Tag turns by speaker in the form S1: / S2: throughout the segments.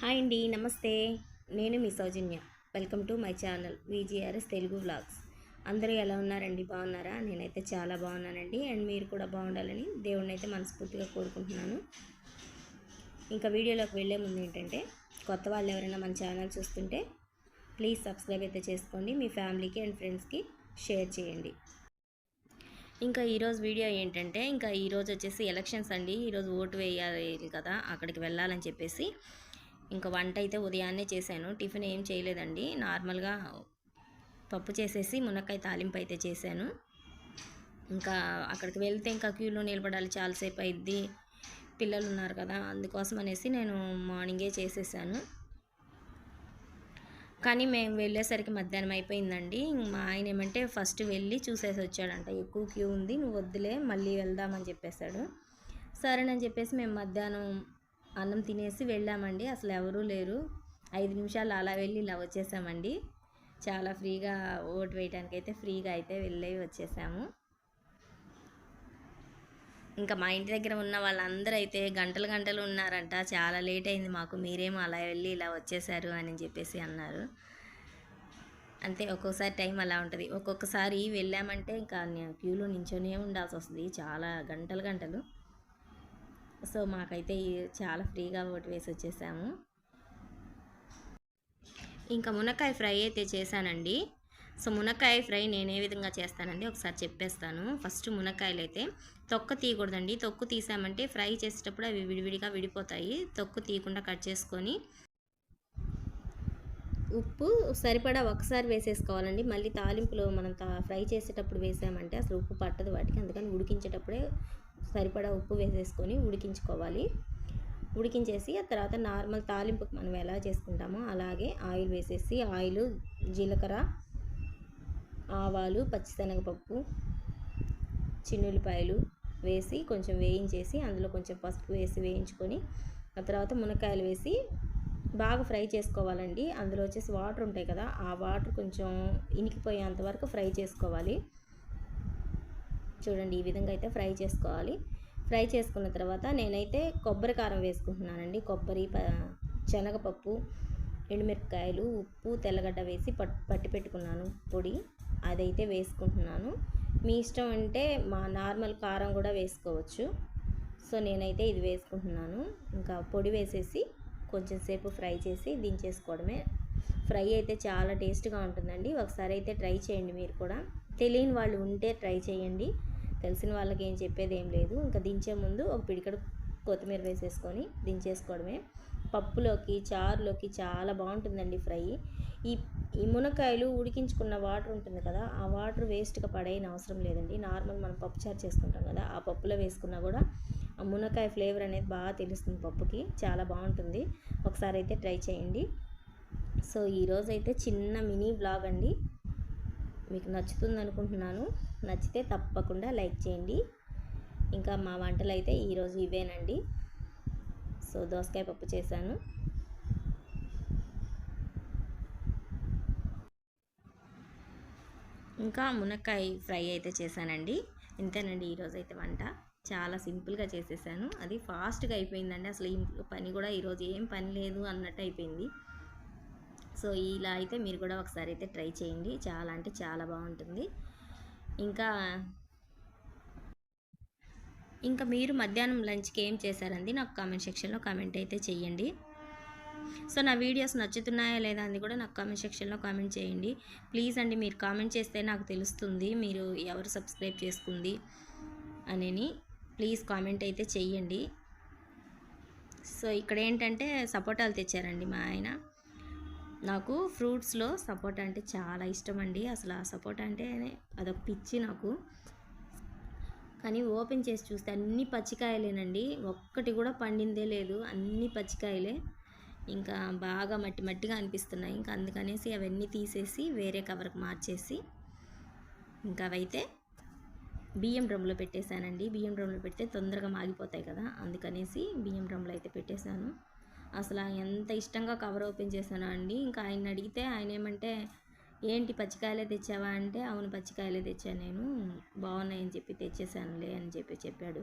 S1: Hi అండి నమస్తే. నేను మీ Soujanya. Welcome to my channel VGRS Telugu vlogs. అందరూ ఎలా ఉన్నారండి? బాగున్నారా? నేనైతే చాలా బాగున్నానండి. అండ్ మీరు కూడా బాగుండాలని దేవుడిని అయితే మనస్ఫూర్తిగా కోరుకుంటున్నాను. ఇంకా వీడియోలోకి వెళ్ళే ముందు ఏంటంటే కొత్త వాళ్ళు ఎవరైనా మన ఛానల్ చూస్తుంటే ప్లీజ్ సబ్స్క్రైబ్ అయితే చేసుకోండి. మీ ఫ్యామిలీకి అండ్ ఫ్రెండ్స్కి షేర్ చేయండి. ఇంకా ఈరోజు వీడియో ఏంటంటే ఇంకా ఈరోజు వచ్చేసి ఎలక్షన్స్ అండి. ఈరోజు ఓటు వేయాలి కదా అక్కడికి వెళ్ళాలని చెప్పేసి ఇంకా వంట అయితే ఉదయాన్నే చేశాను. టిఫిన్ ఏం చేయలేదండి. నార్మల్గా పప్పు చేసేసి మునక్కాయ తాలింపు అయితే చేశాను. ఇంకా అక్కడికి వెళ్తే ఇంకా క్యూలో నిలబడాలి. చాలాసేపు అయింది పిల్లలు ఉన్నారు కదా అందుకోసం అనేసి నేను మార్నింగే చేసేసాను. కానీ మేము వెళ్ళేసరికి మధ్యాహ్నం అయిపోయిందండి. మా ఆయన ఏమంటే ఫస్ట్ వెళ్ళి చూసేసి వచ్చాడంట. ఎక్కువ క్యూ ఉంది నువ్వు వద్దులే మళ్ళీ వెళ్దామని చెప్పేశాడు. సరేనని చెప్పేసి మేము మధ్యాహ్నం అన్నం తినేసి వెళ్ళామండి. అసలు ఎవరూ లేరు. ఐదు నిమిషాలు అలా వెళ్ళి ఇలా వచ్చేసామండి. చాలా ఫ్రీగా ఓటు వేయడానికి అయితే ఫ్రీగా అయితే వెళ్ళి వచ్చేసాము. ఇంకా మా ఇంటి దగ్గర ఉన్న వాళ్ళందరూ అయితే గంటలు గంటలు ఉన్నారంట. చాలా లేట్ అయింది మాకు. మీరేమో అలా వెళ్ళి ఇలా వచ్చేసారు అని చెప్పేసి అన్నారు. అంతే ఒక్కొక్కసారి టైం అలా ఉంటుంది. ఒక్కొక్కసారి వెళ్ళామంటే ఇంకా క్యూలో నించొనే ఉండాల్సి వస్తుంది. చాలా గంటలు గంటలు. సో మాకైతే చాలా ఫ్రీగా ఓటు వేసి వచ్చేసాము. ఇంకా మునక్కాయ ఫ్రై అయితే చేశానండి. సో మునక్కాయ ఫ్రై నేను ఏ విధంగా చేస్తానండి ఒకసారి చెప్పేస్తాను. ఫస్ట్ మునక్కాయలు అయితే తొక్క తీయకూడదండి. తొక్కు తీసామంటే ఫ్రై చేసేటప్పుడు అవి విడివిడిగా విడిపోతాయి. తొక్కు తీయకుండా కట్ చేసుకొని ఉప్పు సరిపడా ఒకసారి వేసేసుకోవాలండి. మళ్ళీ తాలింపులో మనం ఫ్రై చేసేటప్పుడు వేసామంటే అసలు ఉప్పు పట్టదు వాటికి. అందుకని ఉడికించేటప్పుడే సరిపడా ఉప్పు వేసేసుకొని ఉడికించుకోవాలి. ఉడికించేసి ఆ తర్వాత నార్మల్ తాలింపుకి మనం ఎలా చేసుకుంటామో అలాగే ఆయిల్ వేసేసి ఆయిల్ జీలకర్ర ఆవాలు పచ్చిశనగపప్పు చిన్నుల్లిపాయలు వేసి కొంచెం వేయించేసి అందులో కొంచెం పసుపు వేసి వేయించుకొని ఆ తర్వాత మునక్కాయలు వేసి బాగా ఫ్రై చేసుకోవాలండి. అందులో వచ్చేసి వాటర్ ఉంటాయి కదా ఆ వాటర్ కొంచెం ఇనికిపోయేంత వరకు ఫ్రై చేసుకోవాలి. చూడండి ఈ విధంగా అయితే ఫ్రై చేసుకోవాలి. ఫ్రై చేసుకున్న తర్వాత నేనైతే కొబ్బరి కారం వేసుకుంటున్నానండి. కొబ్బరి ప శనగపప్పు ఎండుమిరపకాయలు ఉప్పు తెల్లగడ్డ వేసి పట్ పట్టి పెట్టుకున్నాను. పొడి అదైతే వేసుకుంటున్నాను. మీ ఇష్టం అంటే మా నార్మల్ కారం కూడా వేసుకోవచ్చు. సో నేనైతే ఇది వేసుకుంటున్నాను. ఇంకా పొడి వేసేసి కొంచెం సేపు ఫ్రై చేసి దించేసుకోవడమే. ఫ్రై అయితే చాలా టేస్ట్గా ఉంటుందండి. ఒకసారి అయితే ట్రై చేయండి మీరు కూడా. తెలియని వాళ్ళు ఉంటే ట్రై చేయండి. తెలిసిన వాళ్ళకి ఏం చెప్పేది ఏం లేదు. ఇంకా దించే ముందు ఒక పిడికడు కొత్తిమీర వేసేసుకొని దించేసుకోవడమే. పప్పులోకి చారులోకి చాలా బాగుంటుందండి ఫ్రై. ఈ ఈ మునక్కాయలు ఉడికించుకున్న వాటర్ ఉంటుంది కదా ఆ వాటర్ వేస్ట్గా పడేయని అవసరం లేదండి. నార్మల్ మనం పప్పు చారు చేసుకుంటాం కదా ఆ పప్పులో వేసుకున్నా కూడా ఆ మునక్కాయ ఫ్లేవర్ అనేది బాగా తెలుస్తుంది పప్పుకి. చాలా బాగుంటుంది. ఒకసారి అయితే ట్రై చేయండి. సో ఈరోజైతే చిన్న మినీ బ్లాగ్ అండి. మీకు నచ్చుతుంది అనుకుంటున్నాను నచ్చితే తప్పకుండా లైక్ చేయండి. ఇంకా మా వంటలు అయితే ఈరోజు ఇవేనండి. సో దోసకాయ పప్పు చేశాను. ఇంకా మునక్కాయ ఫ్రై అయితే చేశానండి. ఇంతేనండి ఈరోజు అయితే వంట. చాలా సింపుల్గా చేసేసాను. అది ఫాస్ట్గా అయిపోయిందండి. అసలు పని కూడా ఈరోజు ఏం పని లేదు అన్నట్టు అయిపోయింది. సో ఇలా అయితే మీరు కూడా ఒకసారి అయితే ట్రై చేయండి. చాలా అంటే చాలా బాగుంటుంది. ఇంకా ఇంకా మీరు మధ్యాహ్నం లంచ్కి ఏం చేశారండి? నాకు కామెంట్ సెక్షన్లో కామెంట్ అయితే చేయండి. సో నా వీడియోస్ నచ్చుతున్నాయా లేదా అని కూడా నాకు కామెంట్ సెక్షన్లో కామెంట్ చేయండి. ప్లీజ్ అండి మీరు కామెంట్ చేస్తే నాకు తెలుస్తుంది. మీరు ఎవరు సబ్స్క్రైబ్ చేసుకుంది అని ప్లీజ్ కామెంట్ అయితే చెయ్యండి సో ఇక్కడ ఏంటంటే సపోటాలు తెచ్చారండి మా ఆయన. నాకు ఫ్రూట్స్లో సపోటా అంటే చాలా ఇష్టం అండి అసలు ఆ సపోటా అంటే అదొక పిచ్చి నాకు. కానీ ఓపెన్ చేసి చూస్తే అన్ని పచ్చికాయలేనండి. ఒక్కటి కూడా పండిందే లేదు. అన్ని పచ్చికాయలే. ఇంకా బాగా మట్టి మట్టిగా అనిపిస్తున్నాయి. ఇంకా అందుకనేసి అవన్నీ తీసేసి వేరే కవర్కి మార్చేసి ఇంకా అవైతే బియ్యం డ్రమ్లో పెట్టేశానండి. బియ్యం డ్రమ్లో పెడితే తొందరగా మాగిపోతాయి కదా. అందుకనేసి బియ్యం డ్రమ్లో అయితే పెట్టేశాను. అసలు ఎంత ఇష్టంగా కవర్ ఓపెన్ చేశాను అండి. ఇంకా ఆయన అడిగితే ఆయన ఏమంటే ఏంటి పచ్చికాయలే తెచ్చావా? అంటే అవును పచ్చికాయలే తెచ్చాను నేను. బాగున్నాయని చెప్పి తెచ్చేసానులే అని చెప్పి చెప్పాడు.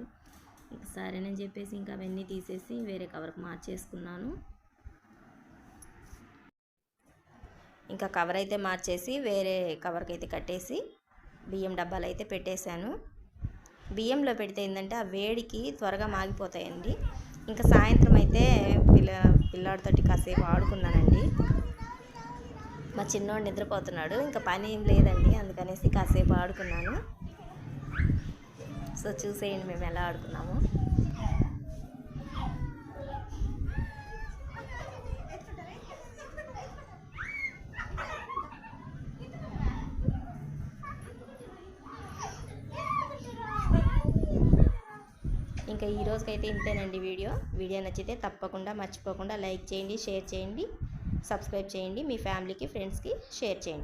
S1: సరేనని చెప్పేసి ఇంకా అవన్నీ తీసేసి వేరే కవర్కి మార్చేసుకున్నాను. ఇంకా కవర్ అయితే మార్చేసి వేరే కవర్కి అయితే కట్టేసి బియ్యం డబ్బాలు అయితే పెట్టేశాను. బియ్యంలో పెడితే ఏంటంటే ఆ వేడికి త్వరగా మాగిపోతాయండి. ఇంకా సాయంత్రం అయితే పిల్ల పిల్లాడితోటి కాసేపు ఆడుకున్నానండి. మా చిన్నోడు నిద్రపోతున్నాడు ఇంకా పని ఏం లేదండి అందుకనేసి కాసేపు ఆడుకున్నాను. సో చూసేయండి మేము ఎలా ఆడుకున్నాము. ఇంకా ఈ రోజుకైతే ఇంతేనండి వీడియో. వీడియో నచ్చితే తప్పకుండా మర్చిపోకుండా లైక్ చేయండి షేర్ చేయండి సబ్స్క్రైబ్ చేయండి మీ ఫ్యామిలీకి ఫ్రెండ్స్కి షేర్ చేయండి.